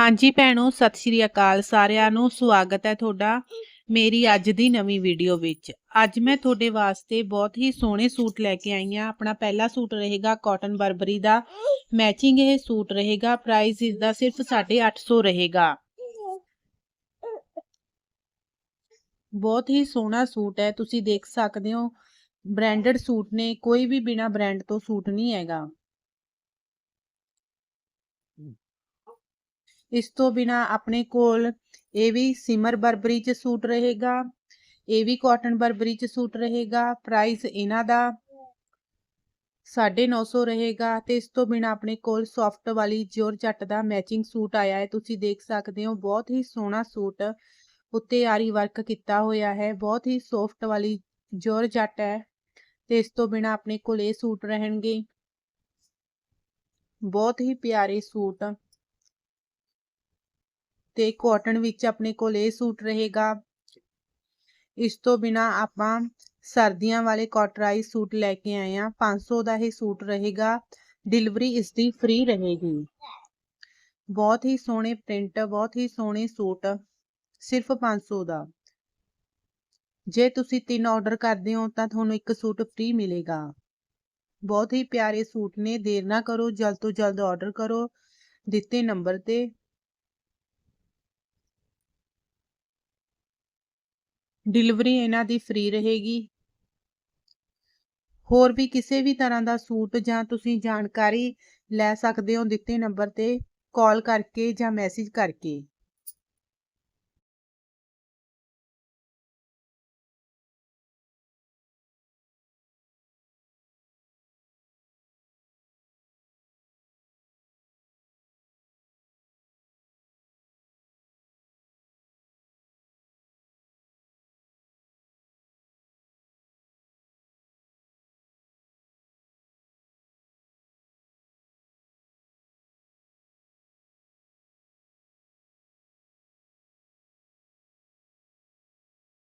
ਹਾਂਜੀ ਭੈਣੋ, ਸਤਿ ਸ਼੍ਰੀ ਅਕਾਲ ਸਾਰਿਆਂ ਨੂੰ, ਸਵਾਗਤ ਹੈ ਤੁਹਾਡਾ ਮੇਰੀ ਅੱਜ ਦੀ ਨਵੀਂ ਵੀਡੀਓ ਵਿੱਚ। ਅੱਜ ਮੈਂ ਤੁਹਾਡੇ ਵਾਸਤੇ ਬਹੁਤ ਹੀ ਸੋਹਣੇ ਸੂਟ ਲੈ ਕੇ ਆਈ ਹਾਂ। ਆਪਣਾ ਪਹਿਲਾ ਸੂਟ ਰਹੇਗਾ ਕਾਟਨ ਬਰਬਰੀ ਦਾ। ਮੈਚਿੰਗ ਇਹ ਸੂਟ ਰਹੇਗਾ। ਪ੍ਰਾਈਸ ਇਸ ਦਾ ਸਿਰਫ 850 ਰਹੇਗਾ। ਬਹੁਤ ਹੀ ਸੋਹਣਾ ਸੂਟ ਹੈ। ਤੁਸੀਂ ਦੇਖ ਸਕਦੇ ਹੋ ਬ੍ਰਾਂਡਡ ਸੂਟ ਨੇ, ਕੋਈ ਵੀ ਬਿਨਾ ਬ੍ਰਾਂਡ ਤੋਂ ਸੂਟ ਨਹੀਂ ਹੈਗਾ। ਇਸ ਤੋਂ ਬਿਨਾ ਆਪਣੇ ਕੋਲ ਇਹ ਵੀ ਸਿਮਰ ਬਰਬਰੀ ਚ ਸੂਟ ਰਹੇਗਾ, ਇਹ ਵੀ ਕਾਟਨ ਬਰਬਰੀ ਚ ਸੂਟ ਰਹੇਗਾ ਪ੍ਰਾਈਸ ਇਹਨਾਂ ਦਾ 950 ਰਹੇਗਾ ਤੇ ਇਸ ਤੋਂ ਬਿਨਾ ਆਪਣੇ ਕੋਲ ਸੌਫਟ ਵਾਲੀ ਜੋਰ ਜੱਟ ਦਾ ਮੈਚਿੰਗ ਸੂਟ ਆਇਆ ਹੈ, ਤੁਸੀਂ ਦੇਖ ਸਕਦੇ ਹੋ, ਬਹੁਤ ਹੀ ਸੋਹਣਾ ਸੂਟ ਉੱਤੇ ਆਰੀ ਵਰਕ ਕੀਤਾ ਹੋਇਆ ਹੈ, ਬਹੁਤ ਹੀ ਸੌਫਟ ਵਾਲੀ ਜੋਰ ਜੱਟ ਹੈ ਤੇ ਇਸ ਤੋਂ ਬਿਨਾ ਆਪਣੇ ਕੋਲ ਇਹ ਸੂਟ ਰਹਿਣਗੇ। ਬਹੁਤ ਹੀ ਪਿਆਰੇ ਸੂਟ ਤੇ ਕਾਟਨ ਵਿੱਚ ਆਪਣੇ ਕੋਲ ਇਹ ਸੂਟ ਰਹੇਗਾ। ਇਸ ਤੋਂ ਬਿਨਾ ਆਪਾਂ ਸਰਦੀਆਂ ਵਾਲੇ ਕਾਟਰਾਈਜ਼ ਸੂਟ ਲੈ ਕੇ ਆਏ ਆ 500 ਦਾ ਇਹ ਸੂਟ ਰਹੇਗਾ। ਡਿਲੀਵਰੀ ਇਸ ਦੀ ਫ੍ਰੀ ਰਹੇਗੀ। ਬਹੁਤ ਹੀ ਸੋਹਣੇ ਪ੍ਰਿੰਟ ਬਹੁਤ ਹੀ ਸੋਹਣੇ ਸੂਟ, ਸਿਰਫ 500 ਦਾ। ਜੇ ਤੁਸੀਂ ਤਿੰਨ ਆਰਡਰ ਕਰਦੇ ਹੋ ਤਾਂ ਤੁਹਾਨੂੰ ਇੱਕ ਸੂਟ ਫ੍ਰੀ ਮਿਲੇਗਾ। ਬਹੁਤ ਹੀ ਪਿਆਰੇ ਸੂਟ ਨੇ। ਦੇਰ ਨਾ ਕਰੋ। ਜਲਦ ਤੋਂ ਜਲਦ ਆਰਡਰ ਕਰੋ। ਦਿੱਤੇ ਨੰਬਰ ਤੇ। ਡਿਲੀਵਰੀ ਇਹਨਾਂ ਦੀ ਫ੍ਰੀ ਰਹੇਗੀ। ਹੋਰ ਵੀ ਕਿਸੇ ਵੀ ਤਰ੍ਹਾਂ ਦਾ ਸੂਟ ਜਾਂ ਤੁਸੀਂ ਜਾਣਕਾਰੀ ਲੈ ਸਕਦੇ ਹੋ ਦਿੱਤੇ ਨੰਬਰ ਤੇ, ਕਾਲ ਕਰਕੇ ਜਾਂ ਮੈਸੇਜ ਕਰਕੇ।